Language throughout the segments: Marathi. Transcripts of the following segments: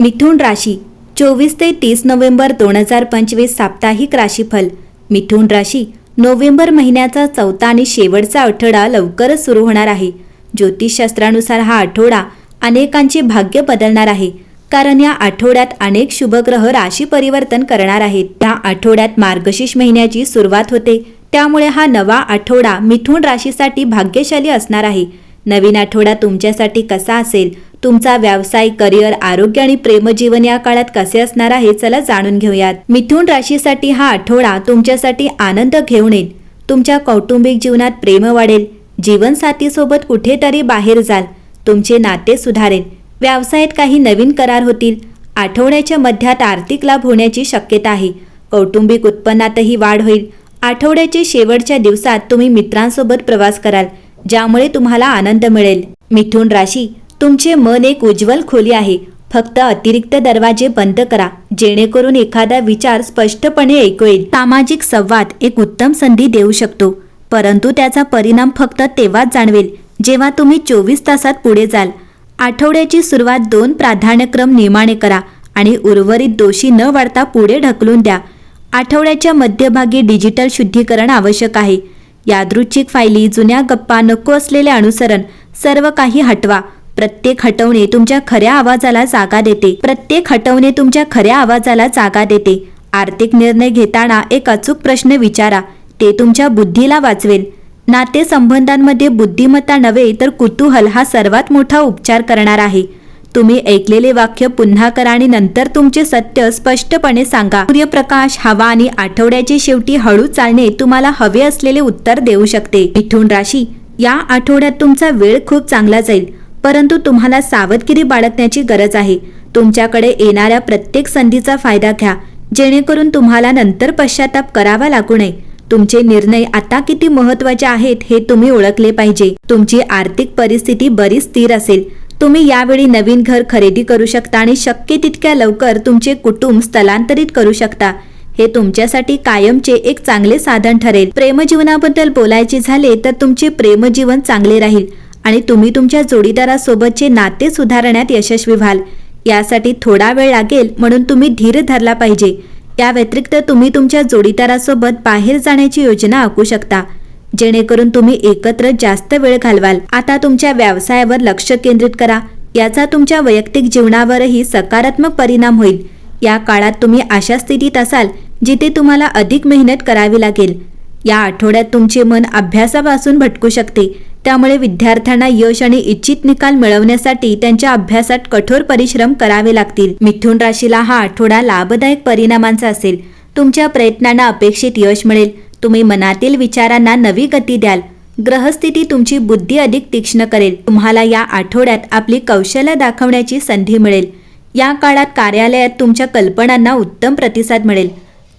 मिथुन राशी चोवीस ते तीस नोव्हेंबर दोन हजार पंचवीस साप्ताहिक राशीफल. मिथुन राशी नोव्हेंबर महिन्याचा चौथा आणि शेवटचा आठवडा लवकरच सुरू होणार आहे. ज्योतिषशास्त्रानुसार हा आठवडा अनेकांचे भाग्य बदलणार आहे कारण या आठवड्यात अनेक शुभग्रह राशी परिवर्तन करणार आहेत. त्या आठवड्यात मार्गशीर्ष महिन्याची सुरुवात होते त्यामुळे हा नवा आठवडा मिथुन राशीसाठी भाग्यशाली असणार आहे. नवीन आठवडा तुमच्यासाठी कसा असेल तुमचा व्यवसाय करिअर आरोग्य आणि प्रेमजीवन या काळात कसे असणार आहे चला जाणून घेऊयात. मिथुन राशीसाठी हा आठवडा तुमच्यासाठी आनंद घेऊन येईल. तुमच्या कौटुंबिक जीवनात प्रेम वाढेल. जीवनसाथीसोबत कुठेतरी बाहेर जाल. तुमचे नाते सुधारेल. व्यवसायात काही नवीन करार होतील. आठवड्याच्या मध्यात आर्थिक लाभ होण्याची शक्यता आहे. कौटुंबिक उत्पन्नातही वाढ होईल. आठवड्याच्या शेवटच्या दिवसात तुम्ही मित्रांसोबत प्रवास कराल ज्यामुळे तुम्हाला आनंद मिळेल. मिथुन राशी तुमचे मन एक उज्ज्वल खोली आहे. फक्त अतिरिक्त दरवाजे बंद करा जेणेकरून एखादा विचार स्पष्टपणे ऐकू येईल. सामाजिक संवाद एक उत्तम संधी देऊ शकतो परंतु त्याचा परिणाम फक्त तेव्हाच जाणवेल जेव्हा तुम्ही चोवीस तासात पुढे जाल. आठवड्याची सुरुवात दोन प्राधान्यक्रम निर्माणे करा आणि उर्वरित दोषी न वाढता पुढे ढकलून द्या. आठवड्याच्या मध्यभागी डिजिटल शुद्धीकरण आवश्यक आहे. यादृच्छिक फायली जुन्या गप्पा नको असलेले अनुसरण सर्व काही हटवा. प्रत्येक हटवणे तुमच्या खऱ्या आवाजाला जागा देते. प्रत्येक हटवणे तुमच्या खऱ्या आवाजाला जागा देते. आर्थिक निर्णय घेताना एक अचूक प्रश्न विचारा. ते तुमच्या बुद्धीला वाचवेल. नातेसंबंधांमध्ये बुद्धिमत्ता नव्हे तर कुतूहल हा सर्वात मोठा उपचार करणार आहे. तुम्ही ऐकलेले वाक्य पुन्हा करा आणि नंतर तुमचे सत्य स्पष्टपणे सांगा. सूर्यप्रकाश हवा आणि आठवड्याचे शेवटी हळू चालणे तुम्हाला हवे असलेले उत्तर देऊ शकते. मिथुन राशी या आठवड्यात तुमचा वेळ खूप चांगला जाईल. परंतु तुम्हाला सावधगिरी बाळगण्याची गरज आहे. तुमच्याकडे येणाऱ्या प्रत्येक संधीचा फायदा घ्या जेणेकरून तुम्हाला नंतर पश्चाताप करावा लागू नये. तुमचे निर्णय आता किती महत्त्वाचे आहेत हे तुम्ही ओळखले पाहिजे. तुमची आर्थिक परिस्थिती बरीच स्थिर असेल. तुम्ही यावेळी नवीन घर खरेदी करू शकता आणि शक्य तितक्या लवकर तुमचे कुटुंब स्थलांतरित करू शकता. हे तुमच्यासाठी कायमचे एक चांगले साधन ठरेल. प्रेमजीवनाबद्दल बोलायचे झाले तर तुमचे प्रेमजीवन चांगले राहील. आणि तुम्ही तुमच्या जोडीदारासोबतचे नाते सुधारण्यात यशस्वी व्हाल. यासाठी थोडा वेळ लागेल म्हणून तुम्ही धीर धरला पाहिजे. या व्यतिरिक्त तुम्ही तुमच्या जोडीदारासोबत बाहेर जाण्याची योजना आखू शकता जेणेकरून तुम्ही एकत्र जास्त वेळ घालवाल. आता तुमच्या व्यवसायावर लक्ष केंद्रित करा. याचा तुमच्या वैयक्तिक जीवनावरही सकारात्मक परिणाम होईल. या काळात तुम्ही अशा स्थितीत असाल जिथे तुम्हाला अधिक मेहनत करावी लागेल. या आठवड्यात तुमचे मन अभ्यासापासून भटकू शकते. त्यामुळे विद्यार्थ्यांना यश आणि इच्छित निकाल मिळवण्यासाठी त्यांच्या अभ्यासात कठोर परिश्रम करावे लागतील. मिथुन राशीला हा आठवडा लाभदायक परिणामांचा असेल. तुमच्या प्रयत्नांना अपेक्षित यश मिळेल. तुम्ही मनातील विचारांना नवी गती द्याल. ग्रहस्थिती तुमची बुद्धी अधिक तीक्ष्ण करेल. तुम्हाला या आठवड्यात आपली कौशल्य दाखवण्याची संधी मिळेल. या काळात कार्यालयात तुमच्या कल्पनांना उत्तम प्रतिसाद मिळेल.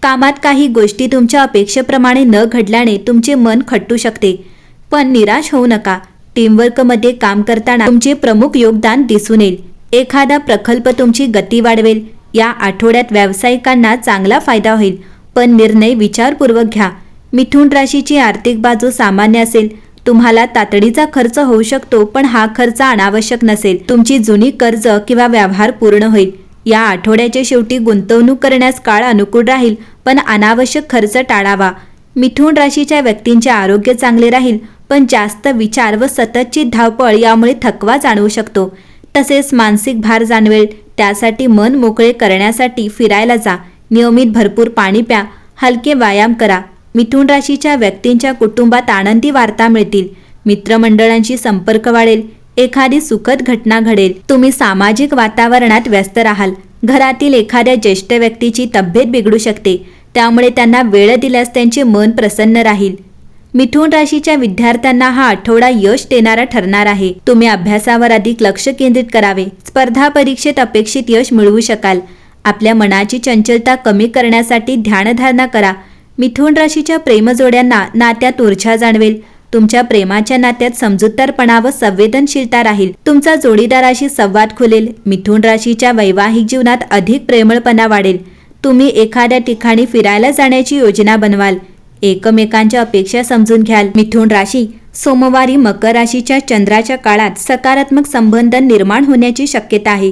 कामात काही गोष्टी तुमच्या अपेक्षेप्रमाणे न घडल्याने तुमचे मन खट्टू शकते. पण निराश होऊ नका. टीमवर्कमध्ये काम करताना तुमचे प्रमुख योगदान दिसून येईल. एखादा प्रकल्प तुमची गती वाढवेल. या आठवड्यात व्यावसायिकांना चांगला फायदा होईल. पण निर्णय विचारपूर्वक घ्या. मिथुन राशीची आर्थिक बाजू सामान्य असेल. तुम्हाला तातडीचा खर्च होऊ शकतो पण हा खर्च अनावश्यक नसेल. तुमची जुनी कर्ज किंवा व्यवहार पूर्ण होईल. या आठवड्याच्या शेवटी गुंतवणूक करण्यास काळ अनुकूल राहील पण अनावश्यक खर्च टाळावा. मिथुन राशीच्या व्यक्तींचे आरोग्य चांगले राहील पण जास्त विचार व सततची धावपळ यामुळे थकवा जाणवू शकतो. तसेच मानसिक भार जाणवेल. त्यासाठी मन मोकळे करण्यासाठी फिरायला जा. नियमित भरपूर पाणी प्या. हलके व्यायाम करा. मिथुन राशीच्या व्यक्तींच्या कुटुंबात आनंदी वार्ता मिळतील. मित्रमंडळांशी संपर्क वाढेल. एखादी सुखद घटना घडेल. तुम्ही सामाजिक वातावरणात व्यस्त राहाल. घरातील एखाद्या ज्येष्ठ व्यक्तीची तब्येत बिघडू शकते. त्यामुळे त्यांना वेळ दिल्यास त्यांचे मन प्रसन्न राहील. मिथुन राशीच्या विद्यार्थ्यांना हा आठवडा यश देणारा ठरणार आहे. तुम्ही अभ्यासावर अधिक लक्ष केंद्रित करावे. स्पर्धा परीक्षेत अपेक्षित यश मिळवू शकाल. आपल्या मनाची चंचलता कमी करण्यासाठी ध्यानधारणा करा. मिथुन राशीच्या प्रेमजोड्यांना नात्यात ऊर्जा जाणवेल. तुमच्या प्रेमाच्या नात्यात समजूतदारपणा व संवेदनशीलता राहील. तुमचा जोडीदाराशी संवाद खुलेल. मिथुन राशीच्या वैवाहिक जीवनात अधिक प्रेमळपणा वाढेल. तुम्ही एखाद्या ठिकाणी फिरायला जाण्याची योजना बनवाल. एकमेकांच्या अपेक्षा समजून घ्याल. मिथुन राशी सोमवारी मकर राशीच्या चंद्राच्या काळात सकारात्मक संबंध निर्माण होण्याची शक्यता आहे.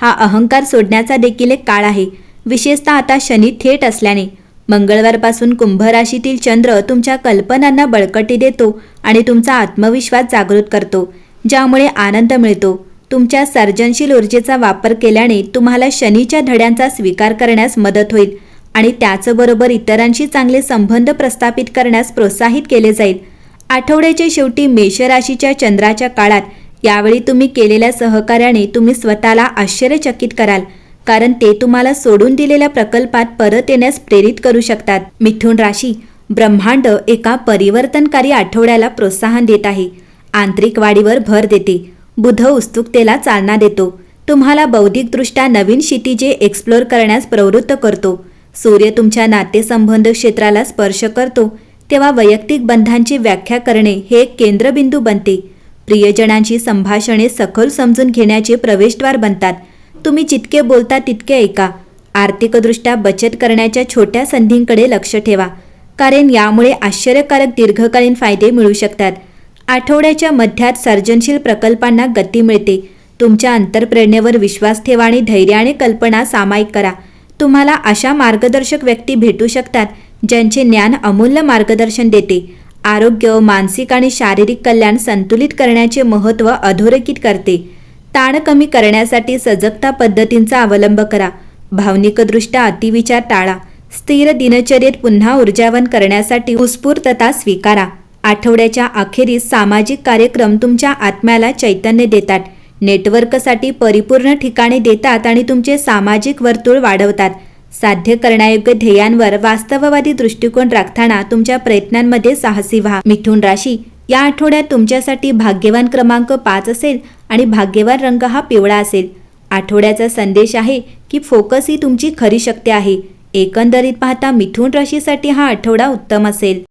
हा अहंकार सोडण्याचा देखील एक काळ आहे. विशेषतः आता शनी थेट असल्याने. मंगळवारपासून कुंभ राशीतील चंद्र तुमच्या कल्पनांना बळकटी देतो आणि तुमचा आत्मविश्वास जागृत करतो ज्यामुळे आनंद मिळतो. तुमच्या सर्जनशील ऊर्जेचा वापर केल्याने तुम्हाला शनीच्या धड्यांचा स्वीकार करण्यास मदत होईल. आणि त्याचबरोबर इतरांशी चांगले संबंध प्रस्थापित करण्यास प्रोत्साहित केले जाईल. आठवड्याच्या शेवटी मेष राशीच्या चंद्राच्या काळात यावेळी तुम्ही केलेल्या सहकार्याने तुम्ही स्वतःला आश्चर्यचकित कराल कारण ते तुम्हाला सोडून दिलेल्या प्रकल्पात परत येण्यास प्रेरित करू शकतात. मिथुन राशी ब्रह्मांड एका परिवर्तनकारी आठवड्याला प्रोत्साहन देत आहे. आंतरिक वाढीवर भर देते. बुध उत्सुकतेला चालना देतो. तुम्हाला बौद्धिकदृष्ट्या नवीन क्षितिजे एक्सप्लोर करण्यास प्रवृत्त करतो. सूर्य तुमच्या नातेसंबंध क्षेत्राला स्पर्श करतो तेव्हा वैयक्तिक बंधांची व्याख्या करणे हे एक केंद्रबिंदू बनते. प्रियजनांची संभाषणे सखोल समजून घेण्याचे प्रवेशद्वार बनतात. तुम्ही जितके बोलता तितके ऐका. आर्थिकदृष्ट्या बचत करण्याच्या छोट्या संधींकडे लक्ष ठेवा. कारण यामुळे आश्चर्यकारक दीर्घकालीन फायदे मिळू शकतात. आठवड्याच्या मध्यात सर्जनशील प्रकल्पांना गती मिळते. तुमच्या अंतरप्रेरणेवर विश्वास ठेवा आणि धैर्याने कल्पना सामायिक करा. तुम्हाला अशा मार्गदर्शक व्यक्ती भेटू शकतात ज्यांचे ज्ञान अमूल्य मार्गदर्शन देते. आरोग्य मानसिक आणि शारीरिक कल्याण संतुलित करण्याचे महत्त्व अधोरेखित करते. ताण कमी करण्यासाठी सजगता पद्धतींचा अवलंब करा. भावनिकदृष्ट्या अतिविचार टाळा. स्थिर दिनचर्येत पुन्हा ऊर्जावन करण्यासाठी उत्स्फूर्तता स्वीकारा. आठवड्याच्या अखेरीस सामाजिक कार्यक्रम तुमच्या आत्म्याला चैतन्य देतात. नेटवर्कसाठी परिपूर्ण ठिकाणे देतात आणि तुमचे सामाजिक वर्तुळ वाढवतात. साध्य करण्यायोग्य ध्येयांवर वास्तववादी दृष्टिकोन राखताना तुमच्या प्रयत्नांमध्ये साहसी व्हा. मिथुन राशी या आठवड्यात तुमच्यासाठी भाग्यवान क्रमांक पाच असेल आणि भाग्यवान रंग हा पिवळा असेल. आठवड्याचा संदेश आहे की फोकस ही तुमची खरी शक्ती आहे. एकंदरीत पाहता मिथुन राशीसाठी हा आठवडा उत्तम असेल.